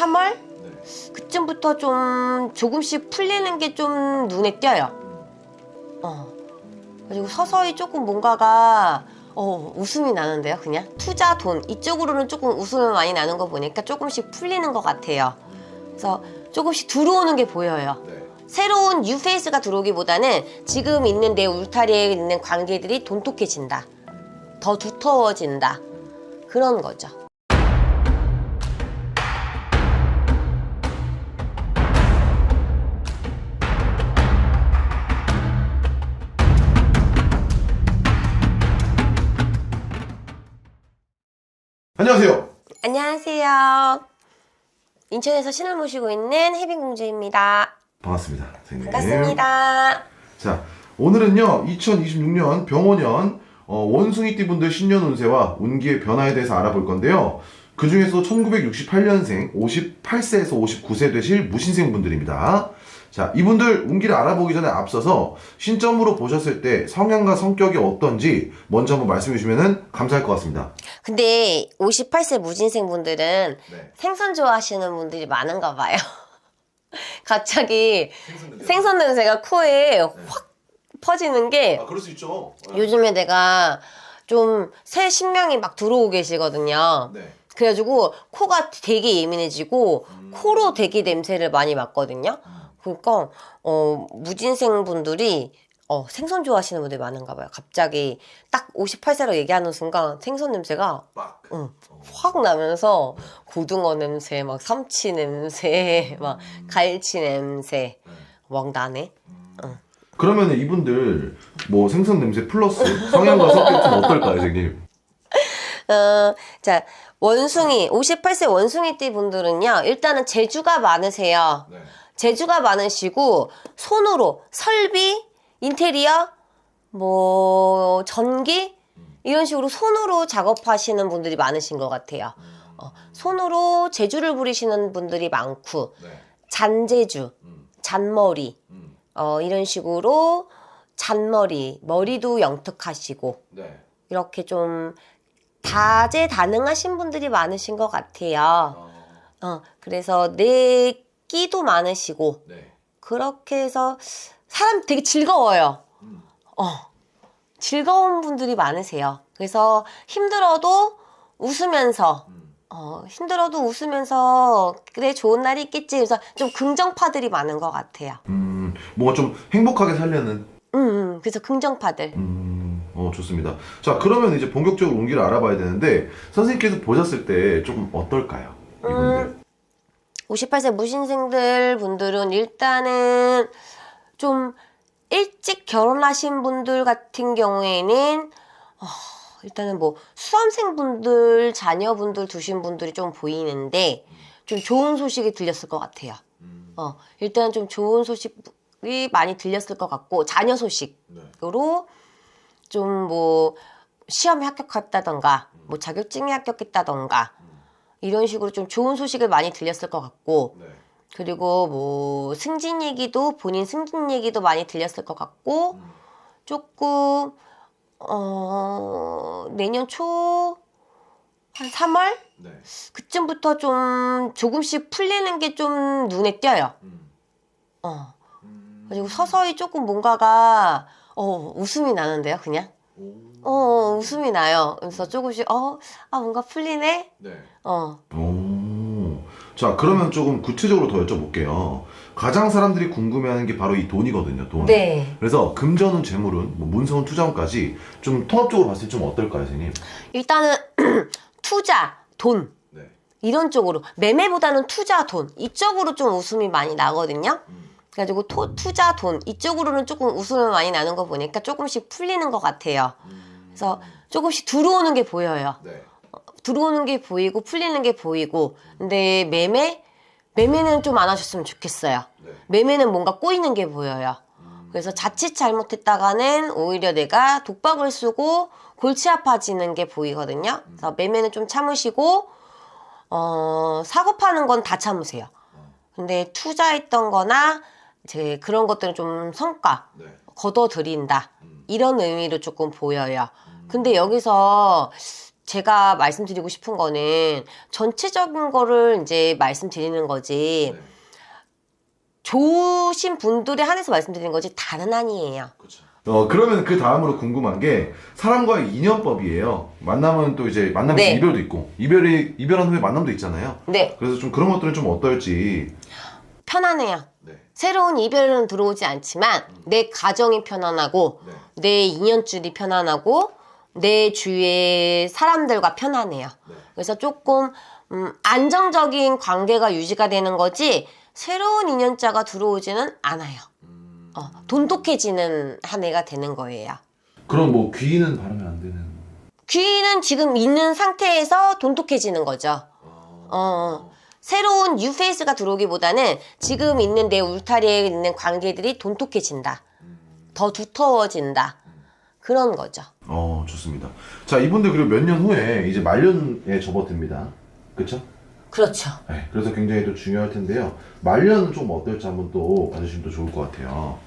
3월 네. 그쯤부터 좀 조금씩 풀리는 게 좀 눈에 띄어요. 어. 그리고 서서히 조금 뭔가가 어, 웃음이 나는데요, 그냥 투자 돈 이쪽으로는 조금 웃음이 많이 나는 거 보니까 조금씩 풀리는 것 같아요. 그래서 조금씩 들어오는 게 보여요. 네. 새로운 뉴페이스가 들어오기보다는 지금 있는 내 울타리에 있는 관계들이 돈독해진다. 더 두터워진다. 그런 거죠. 안녕하세요. 안녕하세요. 인천에서 신을 모시고 있는 혜빈공주입니다. 반갑습니다. 선생님. 반갑습니다. 자, 오늘은요, 2026년 병원년 어, 원숭이띠 분들 신년 운세와 운기의 변화에 대해서 알아볼 건데요. 그 중에서 1968년생 58세에서 59세 되실 무신생 분들입니다. 자, 이분들 운기를 알아보기 전에 앞서서 신점으로 보셨을 때 성향과 성격이 어떤지 먼저 한번 말씀해 주시면 감사할 것 같습니다. 근데 58세 무진생 분들은 네. 생선 좋아하시는 분들이 많은가 봐요. 갑자기 생선 냄새가 코에 확 퍼지는 게 아, 그럴 수 있죠. 요즘에 내가 좀 새 신명이 막 들어오고 계시거든요. 네. 그래가지고 코가 되게 예민해지고 음. 코로 되게 냄새를 많이 맡거든요. 그러니까 어, 무진생 분들이 어, 생선 좋아하시는 분들이 많은가 봐요. 갑자기 딱 58세로 얘기하는 순간 생선 냄새가 막. 응, 확 나면서 고등어 냄새, 막 삼치 냄새, 막 갈치 냄새 막 나네. 그러면 이분들 뭐 생선 냄새 플러스 성향과 좀 어떨까요, 선생님? 어, 자, 원숭이, 58세 원숭이띠 분들은요, 일단은 재주가 많으세요. 네. 재주가 많으시고, 손으로 설비, 인테리어, 뭐, 전기, 이런 식으로 손으로 작업하시는 분들이 많으신 것 같아요. 어, 손으로 재주를 부리시는 분들이 많고, 네. 잔재주, 음, 잔머리, 음, 어, 이런 식으로 잔머리, 머리도 영특하시고, 네. 이렇게 좀 다재다능하신 분들이 많으신 것 같아요. 어, 어, 그래서 내 끼도 많으시고, 네. 그렇게 해서 사람 되게 즐거워요. 음, 어, 즐거운 분들이 많으세요. 그래서 힘들어도 웃으면서, 음. 어, 힘들어도 웃으면서, 그래, 좋은 날이 있겠지. 그래서 좀 긍정파들이 많은 것 같아요. 음, 뭔가 좀 행복하게 살려는. 음, 음, 그래서 긍정파들. 음, 어, 좋습니다. 자, 그러면 이제 본격적으로 운기를 알아봐야 되는데, 선생님께서 보셨을 때 조금 어떨까요? 이분들. 58세 무신생들 분들은 일단은 좀 일찍 결혼하신 분들 같은 경우에는 어, 일단은 뭐 수험생 분들, 자녀분들 두신 분들이 좀 보이는데 좀 좋은 소식이 들렸을 것 같아요. 음, 어, 일단 좀 좋은 소식이 많이 들렸을 것 같고 자녀 소식으로 네. 좀뭐 시험에 합격했다던가 뭐 자격증에 합격했다던가 이런 식으로 좀 좋은 소식을 많이 들렸을 것 같고 네. 그리고 뭐 승진 얘기도 본인 승진 얘기도 많이 들렸을 것 같고 음, 조금 어 내년 초 한 3월 네. 그쯤부터 좀 조금씩 풀리는 게 좀 눈에 띄어요. 음, 어 음. 그리고 서서히 조금 뭔가가 어 웃음이 나는데요, 그냥 오. 어 웃음이 나요. 그래서 조금씩 어아 뭔가 풀리네. 네. 어 오. 자, 그러면 조금 구체적으로 더 여쭤볼게요. 가장 사람들이 궁금해하는 게 바로 이 돈이거든요, 돈. 네. 그래서 금전운, 재물운, 뭐 문서운, 투자운까지 좀 통합적으로 봤을 때 좀 어떨까요, 선생님? 일단은 투자 돈 네. 이런 쪽으로 매매보다는 투자 돈 이쪽으로 좀 웃음이 많이 나거든요. 음, 그래가지고 토, 투자 돈 이쪽으로는 조금 웃음이 많이 나는 거 보니까 조금씩 풀리는 것 같아요. 음. 그래서 조금씩 들어오는 게 보여요. 네. 들어오는 게 보이고 풀리는 게 보이고 근데 매매 매매는 좀 안 하셨으면 좋겠어요. 네. 매매는 뭔가 꼬이는 게 보여요. 음, 그래서 자칫 잘못했다가는 오히려 내가 독박을 쓰고 골치 아파지는 게 보이거든요. 그래서 매매는 좀 참으시고 어, 사고 파는 건 다 참으세요. 근데 투자했던 거나 이제 그런 것들은 좀 성과 네. 걷어들인다. 음. 이런 의미로 조금 보여요. 근데 여기서 제가 말씀드리고 싶은 거는 전체적인 거를 이제 말씀드리는 거지. 네. 좋으신 분들에 한해서 말씀드리는 거지 다른 아니에요. 어 그러면 그 다음으로 궁금한 게 사람과의 인연법이에요. 만나면 또 이제 만나면 네. 이별도 있고 이별이 이별한 후에 만남도 있잖아요. 네, 그래서 좀 그런 것들은 좀 어떨지. 편안해요. 네. 새로운 이별은 들어오지 않지만 내 가정이 편안하고 네. 내 인연줄이 편안하고 내 주위의 사람들과 편안해요. 네. 그래서 조금 음, 안정적인 관계가 유지가 되는 거지 새로운 인연자가 들어오지는 않아요. 음. 어, 돈독해지는 한 해가 되는 거예요. 그럼 뭐 귀는 바르면 안 되는. 귀는 지금 있는 상태에서 돈독해지는 거죠. 어. 새로운 뉴페이스가 들어오기보다는 지금 있는 내 울타리에 있는 관계들이 돈독해진다. 더 두터워진다. 그런 거죠. 어 좋습니다. 자 이분들 그리고 몇 년 후에 이제 말년에 접어듭니다. 그렇죠? 그렇죠. 네, 그래서 굉장히 또 중요할 텐데요. 말년은 좀 어떨지 한번 또 봐주시면 또 좋을 것 같아요.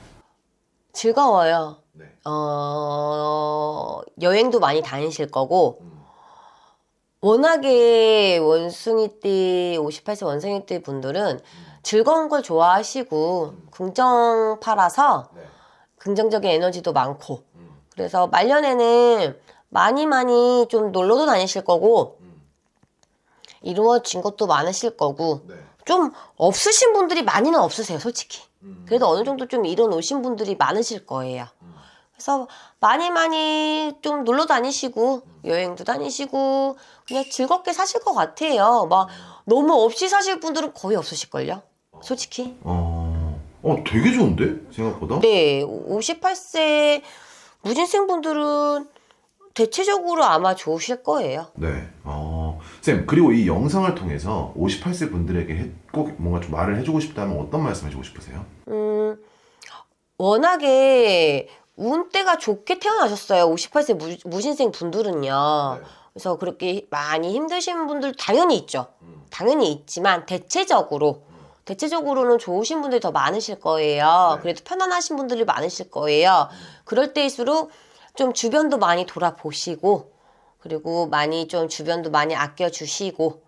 즐거워요. 네. 어, 여행도 많이 다니실 거고, 음. 워낙에 원숭이 띠, 58세 원숭이 띠 분들은 즐거운 걸 좋아하시고, 긍정파라서 네. 긍정적인 에너지도 많고, 음. 그래서 말년에는 많이 많이 좀 놀러도 다니실 거고, 음. 이루어진 것도 많으실 거고, 네. 좀 없으신 분들이 많이는 없으세요, 솔직히. 음. 그래도 어느 정도 좀 이뤄놓으신 분들이 많으실 거예요. 음. 그래서 많이 많이 좀 놀러 다니시고 여행도 다니시고 그냥 즐겁게 사실 것 같아요. 막 너무 없이 사실 분들은 거의 없으실걸요. 솔직히. 어, 어 되게 좋은데 생각보다. 네, 58세 무진생 분들은 대체적으로 아마 좋으실 거예요. 네. 어, 쌤, 그리고 이 영상을 통해서 58세 분들에게 해- 꼭 뭔가 좀 말을 해주고 싶다면 어떤 말씀 해주고 싶으세요? 음, 워낙에 운때가 좋게 태어나셨어요. 58세 무, 무신생 분들은요. 네. 그래서 그렇게 많이 힘드신 분들 당연히 있죠. 음. 당연히 있지만 대체적으로 대체적으로는 좋으신 분들이 더 많으실 거예요. 네. 그래도 편안하신 분들이 많으실 거예요. 그럴 때일수록 좀 주변도 많이 돌아보시고 그리고 많이 좀 주변도 많이 아껴주시고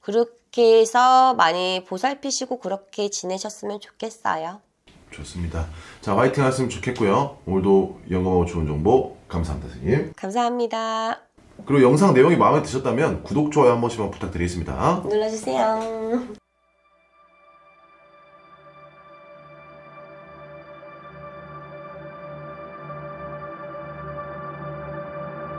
그렇게 해서 많이 보살피시고 그렇게 지내셨으면 좋겠어요. 좋습니다. 자, 화이팅 하셨으면 좋겠고요. 오늘도 영감하고 좋은 정보 감사합니다, 선생님. 감사합니다. 그리고 영상 내용이 마음에 드셨다면 구독, 좋아요 한 번씩만 부탁드리겠습니다. 눌러주세요.